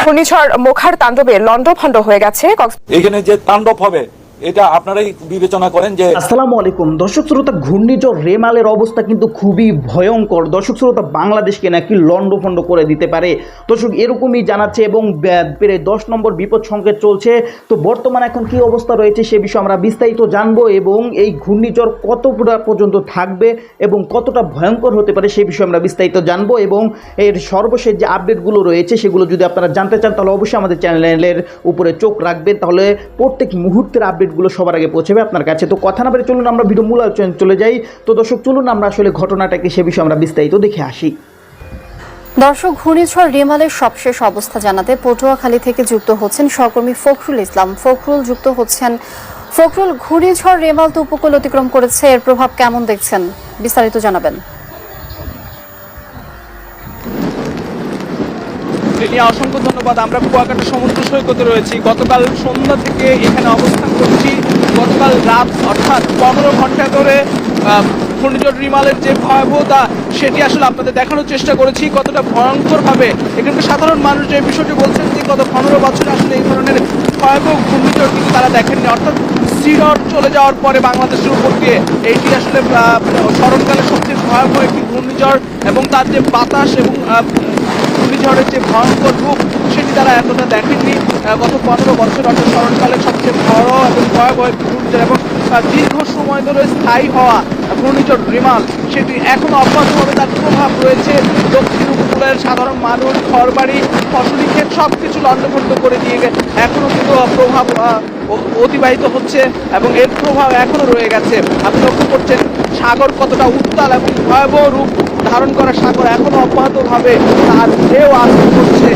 ঘূর্ণিঝড় মোখার তাণ্ডবে লন্ডভন্ড হয়ে গেছে এখানে যে তাণ্ডব হবে এটা আপনারাই বিবেচনা করেন যে আসসালামু আলাইকুম। দর্শক শ্রোতা, ঘূর্ণিঝড় রেমালের অবস্থা কিন্তু খুবই ভয়ঙ্কর। দর্শক শ্রোতা, বাংলাদেশকে নাকি লন্ডভন্ড করে দিতে পারে। দর্শক, এরকমই জানাচ্ছে এবং প্রায় দশ নম্বর বিপদ সংকেত চলছে। তো বর্তমানে এখন কি অবস্থা রয়েছে সে বিষয়ে আমরা বিস্তারিত জানব এবং এই ঘূর্ণিঝড় কতটা পর্যন্ত থাকবে এবং কতটা ভয়ঙ্কর হতে পারে সে বিষয়ে আমরা বিস্তারিত জানব এবং এর সর্বশেষ যে আপডেটগুলো রয়েছে সেগুলো যদি আপনারা জানতে চান, তাহলে অবশ্যই আমাদের চ্যানেলের উপরে চোখ রাখবেন। তাহলে প্রত্যেক মুহূর্তের আপডেটগুলো সবার আগে পৌঁছবে আপনার কাছে। তো কথা না বলে চলুন, আমরা ভিডিও মূল আলোচনায় চলে যাই। তো দর্শক, চলুন, আমরা আসলে ঘটনাটাকে সে বিষয়ে আমরা বিস্তারিত দেখে আসি। দর্শক, ঘূর্ণিঝড় রেমালের সবশেষ অবস্থা জানাতে পটুয়াখালী থেকে যুক্ত হচ্ছেন সহকর্মী ফখরুল ইসলাম। ফখরুল, যুক্ত হচ্ছেন। ফখরুল, ঘূর্ণিঝড় রেমাল তো উপকূল অতিক্রম করেছে, এর প্রভাব কেমন দেখছেন? বিস্তারিত জানাবেন। লিনিয়া অসংখ্য ধন্যবাদ। আমরা কুয়াকাটা সমুদ্র সৈকতে রয়েছি। গতকাল সন্ধ্যা থেকে এখানে অবস্থান করছি। গতকাল রাত অর্থাৎ পনেরো ঘণ্টা ধরে ঘূর্ণিঝড় রিমালের যে ভয়াবহতা সেটি আসলে আপনাদের দেখানোর চেষ্টা করেছি। কতটা ভয়ঙ্করভাবে এখানকার সাধারণ মানুষ যে বিষয়টি বলছেন যে গত পনেরো বছরে আসলে এই ধরনের ভয়াবহ ঘূর্ণিঝড় কিন্তু তারা দেখেননি। অর্থাৎ সিডর চলে যাওয়ার পরে বাংলাদেশের উপর দিয়ে এইটি আসলে আহ, স্মরণকালে সবচেয়ে ভয়াবহ একটি ঘূর্ণিঝড় এবং তার যে বাতাস এবং ঘূর্ণিঝড়ের যে ভয়ঙ্কর রূপ, সেটি তারা এতটা দেখেননি। গত পনেরো বছর অর্থাৎ স্মরণকালে সবচেয়ে বড় এবং ভয়াবহ ঘূর্ণিঝড় এবং দীর্ঘ সময় ধরে স্থায়ী হওয়া ঘূর্ণিঝড় রিমাল সেটি এখনও অব্যাহতভাবে তার প্রভাব রয়েছে। দক্ষিণ উপকূলের সাধারণ মানুষ, ঘরবাড়ি, ফসলি ক্ষেত সব কিছু লণ্ডভণ্ড করে দিয়ে এখনও কিন্তু প্রভাব অতিবাহিত হচ্ছে এবং এর প্রভাব এখনও রয়ে গেছে। আপনি লক্ষ্য করছেন, সাগর কতটা উত্তাল এবং ভয়াবহ রূপ ধারণ করা সাগর এখনও অব্যাহতভাবে তার ঢেউ আসতে করছে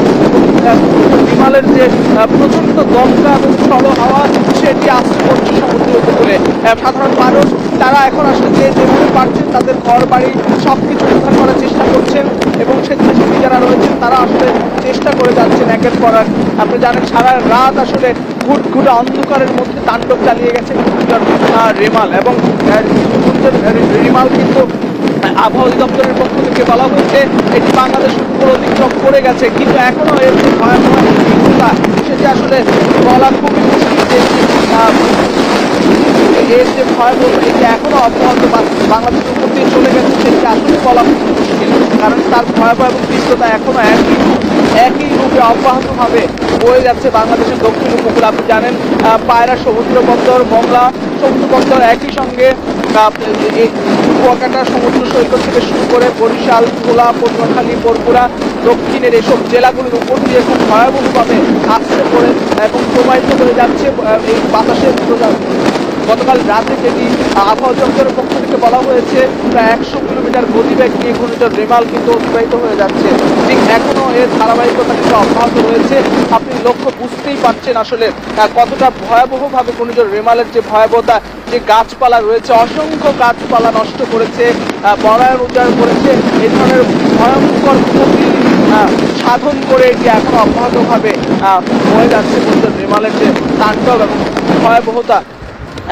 হিমালয়ের যে আহ, প্রচণ্ড দমকা এবং স্থল হাওয়া সেটি আসতে করছে সমুদ্র উপকূলে সাধারণ মানুষ তারা এখন আসলে যে যেভাবে পারছেন তাদের ঘর বাড়ি সব কিছু উদ্ধার করার চেষ্টা করছেন এবং স্বেচ্ছাসেবী যারা রয়েছেন তারা আসলে চেষ্টা করে যাচ্ছেন একের পর এক। আপনি জানেন সারা রাত আসলে ঘুটঘুটে অন্ধকারের মধ্যে তাণ্ডব চালিয়ে গেছে রেমাল এবং রেমাল কিন্তু আবহাওয়া অধিদপ্তরের পক্ষ থেকে বলা হয়েছে, এটি বাংলাদেশ উপকূল অতিক্রম করে গেছে, কিন্তু এখনও এর যে ভয়াবহ তীব্রতা সেটি আসলে বলা খুবই এর যে ভয়াবহ এটি এখনও অব্যাহত বাংলাদেশ উপর দিয়ে চলে গেছে, সেটি আসলে বলা কারণ তার ভয়াবহ এবং তীব্রতা এখনও একই। একই রূপে অব্যাহতভাবে বয়ে যাচ্ছে বাংলাদেশের দক্ষিণ উপকূল। আপনি জানেন পায়রা, সমুদ্র বন্দর, মংলা, সমুদ্র বন্দর একই সঙ্গে কুয়াকাটা, সমুদ্র সৈকত থেকে শুরু করে বরিশাল ভোলা পটুয়াখালী বরপুরা দক্ষিণের এসব জেলাগুলির উপর দিয়ে খুব ভয়াবহভাবে আসতে পড়ে এবং প্রবাহিত হয়ে যাচ্ছে এই বাতাসের গতকাল রাতে যেটি আবহাওয়া দপ্তরের পক্ষ থেকে বলা হয়েছে, প্রায় একশো কিলোমিটার গতিবেগ নিয়ে ঘূর্ণিঝড় রেমাল কিন্তু অতিবাহিত হয়ে যাচ্ছে। ঠিক এখনও এর ধারাবাহিকতা কিন্তু অব্যাহত রয়েছে। আপনি লক্ষ্য বুঝতেই পারছেন আসলে কতটা ভয়াবহভাবে ঘূর্ণিঝড় রেমালের যে ভয়াবহতা, যে গাছপালা রয়েছে, অসংখ্য গাছপালা নষ্ট করেছে বনায়ন উজাড় করেছে, এ ধরনের ভয়ঙ্কর ক্ষতি সাধন করে এটি এখন অব্যাহতভাবে হয়ে যাচ্ছে ঘূর্ণিঝড় রেমালের যে তাণ্ডব এবং ভয়াবহতা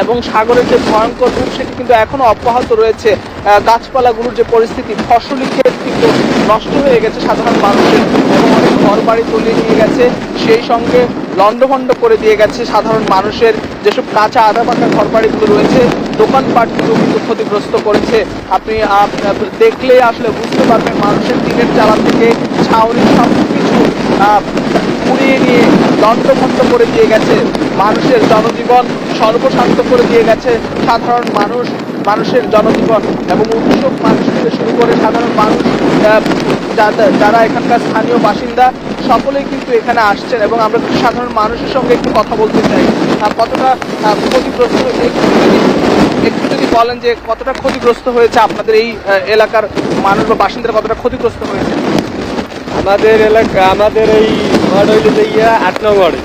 এবং সাগরের যে ভয়ঙ্কর রূপ সেটি কিন্তু এখনও অব্যাহত রয়েছে। গাছপালাগুলোর যে পরিস্থিতি ফসলি ক্ষেত কিন্তু নষ্ট হয়ে গেছে সাধারণ মানুষের এবং অনেক ঘর বাড়ি তলিয়ে নিয়ে গেছে। সেই সঙ্গে লণ্ডভণ্ড করে দিয়ে গেছে সাধারণ মানুষের। যেসব কাঁচা আদা পাকা ঘর বাড়িগুলো রয়েছে দোকানপাটগুলো কিন্তু ক্ষতিগ্রস্ত করেছে। আপনি আহ, দেখলেই আসলে বুঝতে পারবেন মানুষের দিনের চালা থেকে ছাউনি সব কিছু উড়িয়ে নিয়ে লণ্ডভণ্ড করে দিয়ে গেছে মানুষের জনজীবন, সর্বশান্ত করে দিয়ে গেছে সাধারণ মানুষ, মানুষের জনজীবন এবং উৎসব মানুষ থেকে শুরু করে সাধারণ মানুষ যারা এখানকার স্থানীয় বাসিন্দা, সকলেই কিন্তু এখানে আসছেন এবং আমরা সাধারণ মানুষের সঙ্গে একটু কথা বলতে চাই। কতটা ক্ষতিগ্রস্ত একটু যদি- বলেন যে কতটা ক্ষতিগ্রস্ত হয়েছে আপনাদের এই এলাকার মানুষ বা বাসিন্দারা কতটা ক্ষতিগ্রস্ত হয়েছে? আমাদের এলাকা, আমাদের এই ওয়ার্ড হইলে যে ইয়া আট নং ওয়ার্ড।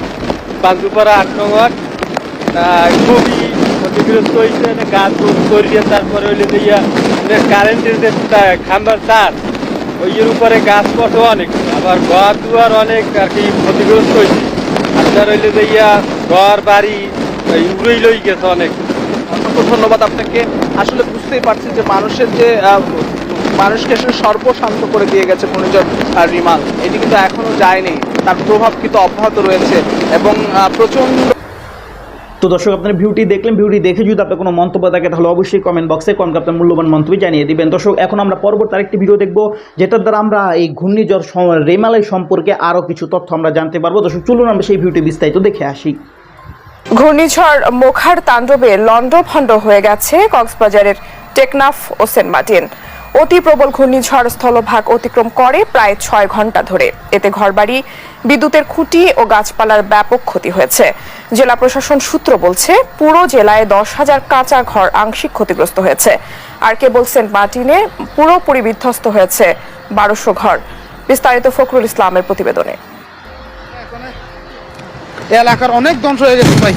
আট নং ওয়ার্ড। খুবই ক্ষতিগ্রস্ত হয়েছে গাছ রোধ করিয়ে তারপরে হইলে যে ইয়া কারেন্টের যে খাম্বার তার, ওইয়ের উপরে গাছ পথও অনেক। আবার ঘর দুয়ার অনেক আর কি ক্ষতিগ্রস্ত হয়েছে আপনার হইলে যে ইয়া ঘর, বাড়ি উড়েই লই গেছে অনেক। অসংখ্য ধন্যবাদ আপনাকে। আসলে বুঝতেই পারছেন যে মানুষের যে মানুষকে আসলে সর্বশান্ত করে দিয়ে গেছে ঘূর্ণিঝড় আর রিমাল। এটি কিন্তু এখনও যায়নি। তার প্রভাব কিন্তু অব্যাহত রয়েছে এবং প্রচণ্ড তো দর্শক আপনারা ভিউটি দেখলেন। ভিউটি দেখে যদি আপনার কোনো মন্তব্য থাকে তাহলে অবশ্যই কমেন্ট বক্সে কমেন্ট আপনার মূল্যবান মন্তব্য জানিয়ে দিবেন। দর্শক এখন আমরা পরবর্তী আরেকটি ভিডিও দেখব যেটার দ্বারা আমরা এই ঘূর্ণিঝড় রেমালের সম্পর্কে আরও কিছু তথ্য আমরা জানতে পারব। দর্শক চলুন আমরা সেই ভিউটি বিস্তারিত দেখে আসি। ঘূর্ণিঝড় মোখার তাণ্ডবে লন্ডভন্ড হয়ে গেছে কক্সবাজারের টেকনাফ ও সেন্ট মার্টিন অতি প্রবল ঘূর্ণিঝড় স্থলভাগ অতিক্রম করে প্রায় ছয় ঘণ্টা ধরে। এতে ঘরবাড়ি বিদ্যুতের খুঁটি ও গাছপালার ব্যাপক ক্ষতি হয়েছে। জেলা প্রশাসন সূত্র বলছে পুরো জেলায় দশ হাজার কাঁচা ঘর আংশিক ক্ষতিগ্রস্ত হয়েছে। আর কেবল সেন্ট মার্টিনে পুরোপুরি বিধ্বস্ত হয়েছে বারোশো ঘর। বিস্তারিত ফখরুল ইসলামের প্রতিবেদনে। এলাকার অনেক ধ্বংস হয়ে গেছে ভাই।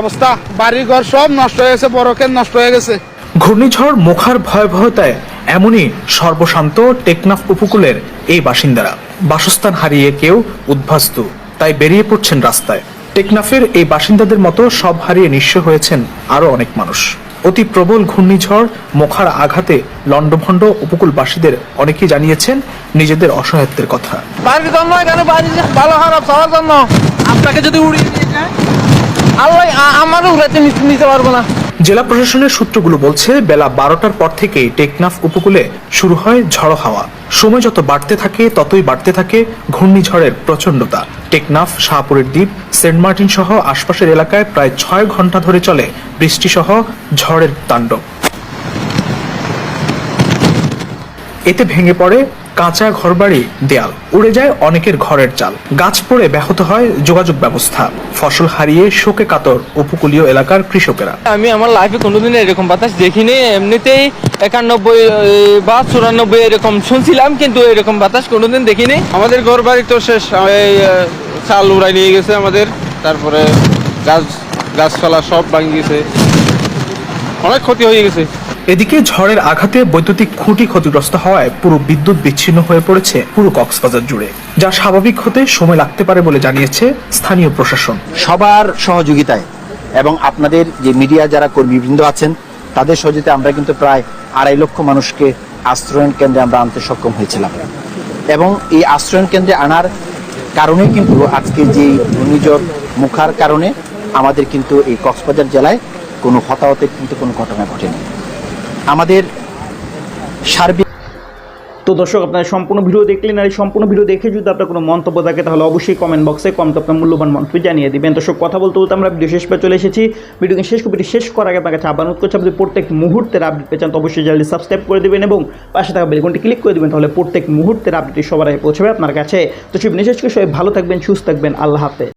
অবস্থা বাড়ি ঘর সব নষ্ট হয়ে গেছে বড় নষ্ট হয়ে গেছে? ঘূর্ণিঝড় মুখার ভয়াবহতায় এমনই সর্বশান্ত টেকনাফ উপকূলের এই বাসিন্দারা। বাসস্থান হারিয়ে কেউ উদ্ভাস্ত, তাই বেরিয়ে পড়ছেন রাস্তায়। টেকনাফের এই বাসিন্দাদের মতো সব হারিয়ে নিঃস্ব হয়েছেন আরও অনেক মানুষ। অতি প্রবল ঘূর্ণিঝড়, মোখার আঘাতে লন্ডভন্ড উপকূলবাসীদের অনেকেই জানিয়েছেন নিজেদের অসহায়ত্বের কথা। আপনাকে যদি উড়িয়ে আল্লাহ আমারও উড়াতে নিতে পারব না। জেলা প্রশাসনের সূত্রগুলো বলছে, বেলা বারোটার পর থেকেই টেকনাফ উপকূলে শুরু হয় ঝড়ো হাওয়া। সময় যত বাড়তে থাকে, ততই বাড়তে থাকে ঘূর্ণিঝড়ের প্রচণ্ডতা। টেকনাফ, শাহপুরের দ্বীপ, সেন্ট মার্টিন সহ আশপাশের এলাকায় প্রায় ছয় ঘণ্টা ধরে চলে বৃষ্টি সহ ঝড়ের তাণ্ডব। এতে ভেঙে পড়ে কাঁচা ঘরবাড়ি, দেয়াল। উড়ে যায় অনেকের ঘরের চাল। গাছ পড়ে ব্যাহত হয় যোগাযোগ ব্যবস্থা। ফসল হারিয়ে শোকে কাতর উপকূলীয় এলাকার কৃষকেরা। আমি আমার লাইফে কোনোদিন এরকম বাতাস দেখিনি। এমনিতেই একানব্বই বা চুরানব্বই এরকম শুনছিলাম, কিন্তু এরকম বাতাস কোনোদিন দেখিনি। আমাদের ঘর বাড়ি তো শেষ। চাল উড়াই নিয়ে গেছে আমাদের। তারপরে গাছ, গাছপালা সব ভাঙি গেছে অনেক ক্ষতি হয়ে গেছে। এদিকে ঝড়ের আঘাতে বৈদ্যুতিক খুঁটি ক্ষতিগ্রস্ত হওয়ায় পুরো বিদ্যুৎ বিচ্ছিন্ন হয়ে পড়েছে পুরো কক্সবাজার জুড়ে, যা স্বাভাবিক হতে সময় লাগতে পারে বলে জানিয়েছে স্থানীয় প্রশাসন। সবার সহযোগিতায় এবং আপনাদের যে মিডিয়া যারা কর্মীবৃন্দ আছেন, তাদের সহযোগিতায় আমরা কিন্তু প্রায় আড়াই লক্ষ মানুষকে আশ্রয়ণ কেন্দ্রে আমরা আনতে সক্ষম হয়েছিলাম। এবং এই আশ্রয়ণ কেন্দ্রে আনার কারণে কিন্তু আজকে যে ঘূর্ণিঝড় মুখার কারণে আমাদের কিন্তু এই কক্সবাজার জেলায় কোনো হতাহতের কিন্তু কোনো ঘটনা ঘটেনি। আমাদের সার্বিক তো দর্শক, আপনারা সম্পূর্ণ ভিডিও দেখলেন আর এই সম্পূর্ণ ভিডিও দেখে যদি আপনার কোনো মন্তব্য থাকে, তাহলে অবশ্যই কমেন্ট বক্সে কমেন্ট আপনার মূল্যবান মন্তব্য জানিয়ে দিবেন। দর্শক, কথা বলতে বলতে আমরা ভিডিও শেষ চলে এসেছি। ভিডিওকে শেষ কপিটি শেষ করার আগে আপনার কাছে আহ্বান করছি, আপনি প্রত্যেক মুহূর্তের আপডেট চান তো অবশ্যই জলদি সাবস্ক্রাইব করে দেবেন এবং পাশে থাকা বেলকনটি ক্লিক করে দেবেন, তাহলে প্রত্যেক মুহূর্তের আপডেটটি সবার আগে পৌঁছবে আপনার কাছে। তো সব বিশেষ করে সবাই ভালো থাকবেন, সুস্থ থাকবেন, আল্লাহ হাফেজ।